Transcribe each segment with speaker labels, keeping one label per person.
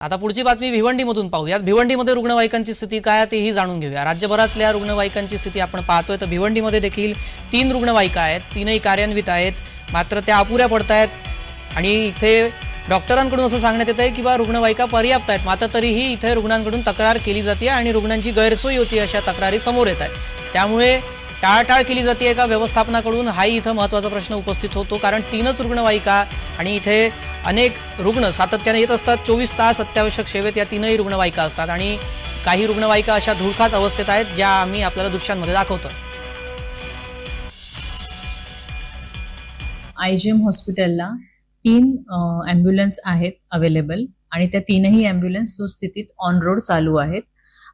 Speaker 1: आता पुढची बातमी भिवंडीमधून पाहूयात. भिवंडीमध्ये रुग्णवाहिकांची स्थिती काय आहे तेही जाणून घेऊया. राज्यभरातल्या रुग्णवाहिकांची स्थिती आपण पाहतोय. तर भिवंडीमध्ये देखील तीन रुग्णवाहिका आहेत. तीनही कार्यान्वित आहेत. मात्र त्या अपुऱ्या पडत आहेत आणि इथे डॉक्टरांकडून असं सांगण्यात येतं आहे की बा रुग्णवाहिका पर्याप्त आहेत. मात्र तरीही इथे रुग्णांकडून तक्रार केली जाते आणि रुग्णांची गैरसोय होती अशा तक्रारी समोर येत आहेत. त्यामुळे टाळाटाळ केली जाते का व्यवस्थापनाकडून. हाही इथं महत्त्वाचा प्रश्न उपस्थित होतो. कारण तीनच रुग्णवाहिका आणि इथे अनेक रुग्ण सातत्याने येत असतात. चोवीस तास अत्यावश्यक सेवेत या तीनही रुग्णवाहिका असतात आणि काही रुग्णवाहिका अशा धुळखात अवस्थेत आहेत ज्या आम्ही आपल्याला दृश्यांमध्ये दाखवतो.
Speaker 2: आय जी एम हॉस्पिटलला तीन ॲम्ब्युलन्स आहेत अवेलेबल आणि त्या तीनही ॲम्ब्युलन्स सुस्थितीत ऑन रोड चालू आहेत.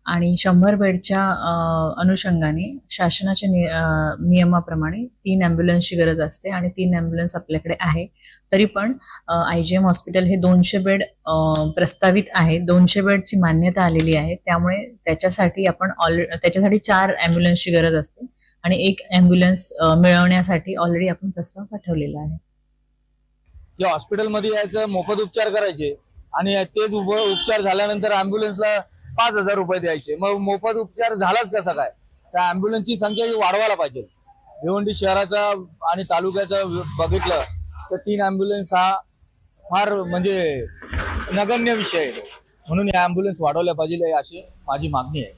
Speaker 2: आणि शंभर बेडच्या अनुषंगाने शासनाच्या नि नियमाप्रमाणे तीन ॲम्ब्युलन्सची गरज असते आणि तीन ॲम्ब्युलन्स आपल्याकडे आहे. तरी पण आय जी एम हॉस्पिटल हे दोनशे बेड प्रस्तावित आहे. दोनशे बेडची मान्यता आलेली आहे. त्यामुळे त्याच्यासाठी आपण ऑल त्याच्यासाठी चार ॲम्ब्युलन्सची गरज असते आणि एक ॲम्ब्युलन्स मिळवण्यासाठी ऑलरेडी आपण प्रस्ताव पाठवलेला आहे.
Speaker 3: जे हॉस्पिटलमध्ये यायचं मोफत उपचार करायचे आणि तेच उपचार झाल्यानंतर अँब्युलन्सला पाच हजार रुपये द्यायचे. मग मोफत उपचार झालाच कसा काय? त्या अँब्युलन्सची संख्या ही वाढवायला पाहिजे. भिवंडी शहराचा आणि तालुक्याचा बघितलं तर तीन अँब्युलन्स हा फार म्हणजे नगण्य विषय आहे. म्हणून या अँब्युलन्स वाढवल्या पाहिजे अशी माझी मागणी आहे.